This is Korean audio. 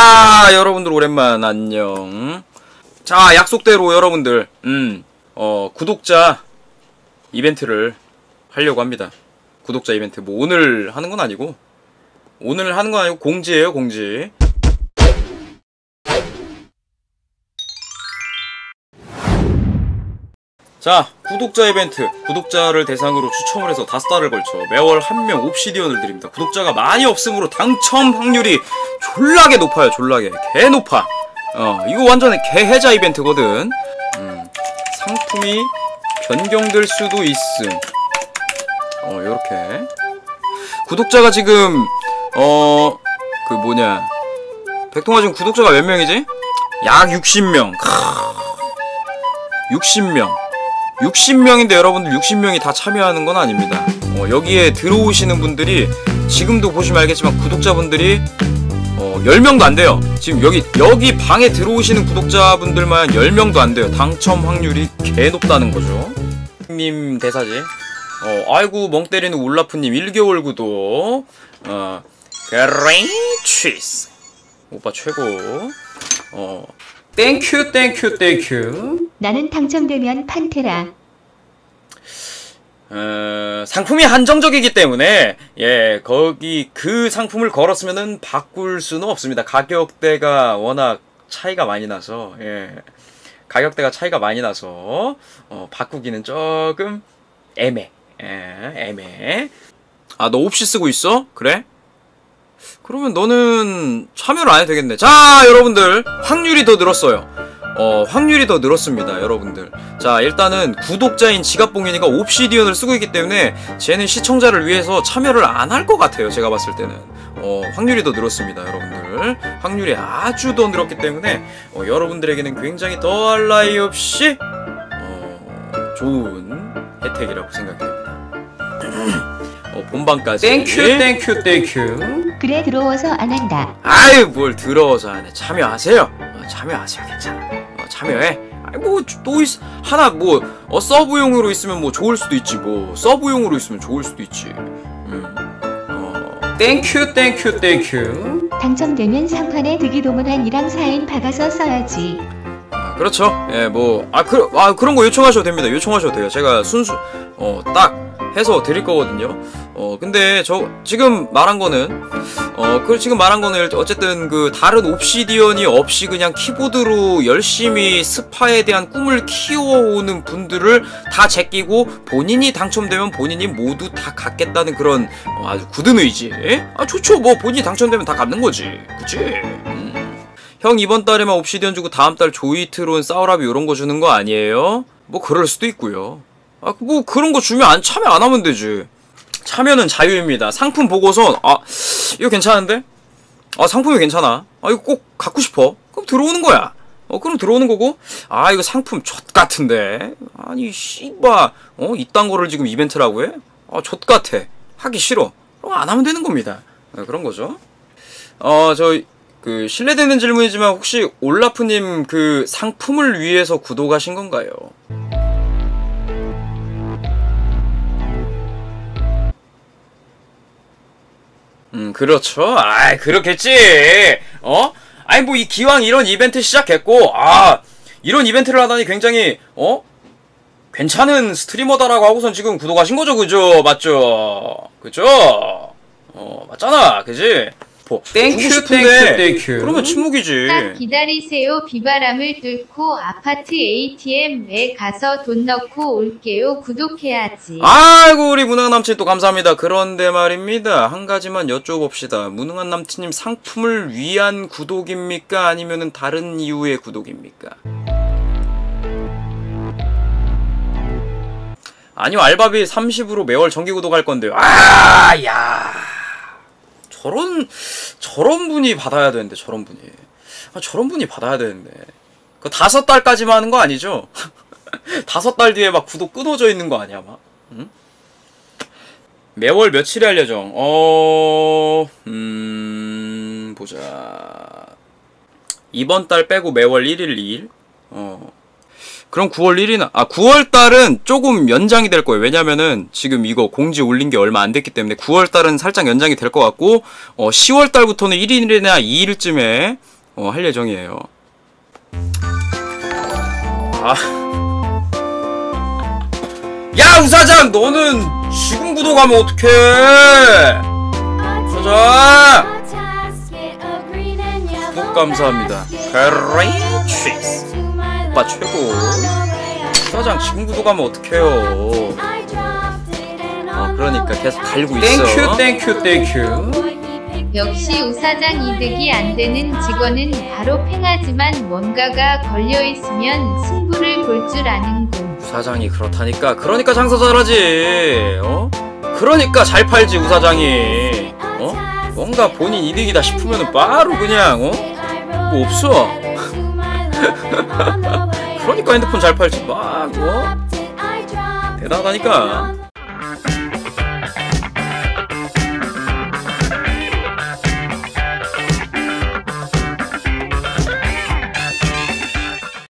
자, 여러분들 오랜만 안녕. 자, 약속대로 여러분들, 음, 어, 구독자 이벤트를 하려고 합니다. 구독자 이벤트. 뭐 오늘 하는 건 아니고, 오늘 하는 건 아니고 공지예요, 공지. 자, 구독자 이벤트. 구독자를 대상으로 추첨을 해서 다섯 달을 걸쳐 매월 한 명 옵시디언을 드립니다. 구독자가 많이 없으므로 당첨 확률이 졸라게 높아요, 졸라게. 개 높아. 어, 이거 완전 개해자 이벤트거든. 음, 상품이 변경될 수도 있음. 어, 요렇게. 구독자가 지금, 어, 그 뭐냐. 백통화 지금 구독자가 몇 명이지? 약 60명. 60명. 60명인데 여러분들 60명이 다 참여하는 건 아닙니다. 어, 여기에 들어오시는 분들이 지금도 보시면 알겠지만 구독자분들이 어, 10명도 안 돼요. 지금 여기 여기 방에 들어오시는 구독자분들만 10명도 안 돼요. 당첨 확률이 개 높다는 거죠. 님 대사지. 어, 아이고 멍 때리는 울라프님 1개월 구독. 어, 그레이 치스 오빠 최고. 어, 땡큐 땡큐 땡큐. 나는 당첨되면 판테라. 어, 상품이 한정적이기 때문에 예 거기 그 상품을 걸었으면은 바꿀 수는 없습니다. 가격대가 워낙 차이가 많이 나서 예 가격대가 차이가 많이 나서 어, 바꾸기는 조금 애매 예 애매. 아 너 옵시 쓰고 있어? 그래? 그러면 너는 참여를 안 해도 되겠네. 자 여러분들 확률이 더 늘었어요. 어, 확률이 더 늘었습니다, 여러분들. 자, 일단은 구독자인 지갑봉인이가 옵시디언을 쓰고 있기 때문에 쟤는 시청자를 위해서 참여를 안 할 것 같아요, 제가 봤을 때는. 어, 확률이 더 늘었습니다, 여러분들. 확률이 아주 더 늘었기 때문에 어, 여러분들에게는 굉장히 더할 나위 없이 어, 좋은 혜택이라고 생각됩니다. 어, 본방까지. 땡큐, 땡큐, 땡큐. 그래 들어워서 안 한다. 아유 뭘 더러워서 안 해 참여하세요 어, 참여하세요 괜찮아 어, 참여해 아이 뭐또 하나 뭐 어, 서브용으로 있으면 뭐 좋을 수도 있지 뭐 서브용으로 있으면 좋을 수도 있지 음. 어, 땡큐 땡큐 땡큐 당첨되면 상판에 득이 도문한 이랑 사인 박아서 써야지. 아, 그렇죠. 예 뭐 아 그, 아, 그런 거 요청하셔도 됩니다. 요청하셔도 돼요. 제가 순수 어 딱 해서 드릴 거거든요. 어 근데 저 지금 말한 거는 어 그 지금 말한 거는 어쨌든 그 다른 옵시디언이 없이 그냥 키보드로 열심히 스파에 대한 꿈을 키워오는 분들을 다 제끼고 본인이 당첨되면 본인이 모두 다 갖겠다는 그런 어, 아주 굳은 의지. 아 좋죠. 뭐 본인이 당첨되면 다 갖는 거지. 그치? 음. 형 이번 달에만 옵시디언 주고 다음 달 조이트론 사우라비 이런 거 주는 거 아니에요? 뭐 그럴 수도 있고요 아 뭐 그런 거 주면 안 참여 안 하면 되지 참여는 자유입니다. 상품 보고서 아 이거 괜찮은데? 아 상품이 괜찮아. 아 이거 꼭 갖고 싶어. 그럼 들어오는 거야. 어 그럼 들어오는 거고 아 이거 상품 젖 같은데 아니 씨바 어 이딴 거를 지금 이벤트라고 해? 아젖 같아. 하기 싫어. 그럼 안 하면 되는 겁니다. 네, 그런 거죠. 어저 그 실례되는 질문이지만 혹시 올라프님 그 상품을 위해서 구독하신 건가요? 음, 그렇죠. 아, 그렇겠지. 어? 아니 뭐 이 기왕 이런 이벤트 시작했고 아, 이런 이벤트를 하다니 굉장히 어? 괜찮은 스트리머다라고 하고선 지금 구독하신 거죠, 그죠? 맞죠? 그죠? 어, 맞잖아. 그지? 뭐, 땡큐, 땡큐, 땡큐. 그러면 침묵이지. 딱 기다리세요. 비바람을 뚫고 아파트 ATM에 가서 돈 넣고 올게요. 구독해야지. 아이고 우리 무능한 남친 또 감사합니다. 그런데 말입니다. 한 가지만 여쭤봅시다. 무능한 남친님 상품을 위한 구독입니까? 아니면은 다른 이유의 구독입니까? 아니요 알바비 30으로 매월 정기 구독 할 건데요. 아, 야. 저런 저런 분이 받아야 되는데 저런 분이 아, 저런 분이 받아야 되는데 그 다섯 달까지만 하는 거 아니죠? 다섯 달 뒤에 막 구독 끊어져 있는 거 아니야 막? 응? 매월 며칠에 할 예정? 어, 음, 보자. 이번 달 빼고 매월 1일 2일? 어, 그럼 9월 1일이나 아 9월 달은 조금 연장이 될 거예요. 왜냐면은 지금 이거 공지 올린 게 얼마 안 됐기 때문에 9월 달은 살짝 연장이 될 것 같고 어 10월 달부터는 1일이나 2일쯤에 어, 할 예정이에요. 아. 야, 우사장, 너는 지금 구독 하면 어떡해! 우사장! 구독 감사합니다. 그레이 치스. 오빠 최고. 우사장, 지금 구독하면 어떡해요. 어, 그러니까 계속 갈고 있어. 땡큐, 땡큐, 땡큐. 역시 우사장 이득이 안 되는 직원은 바로 팽하지만 뭔가가 걸려 있으면 승부를 볼 줄 아는군. 우사장이 그렇다니까. 그러니까 장사 잘하지. 어? 그러니까 잘 팔지, 우사장이. 어? 뭔가 본인 이득이다 싶으면 바로 그냥, 어? 뭐 없어. 그러니까 핸드폰 잘 팔지. 막, 뭐? 대단하다니까.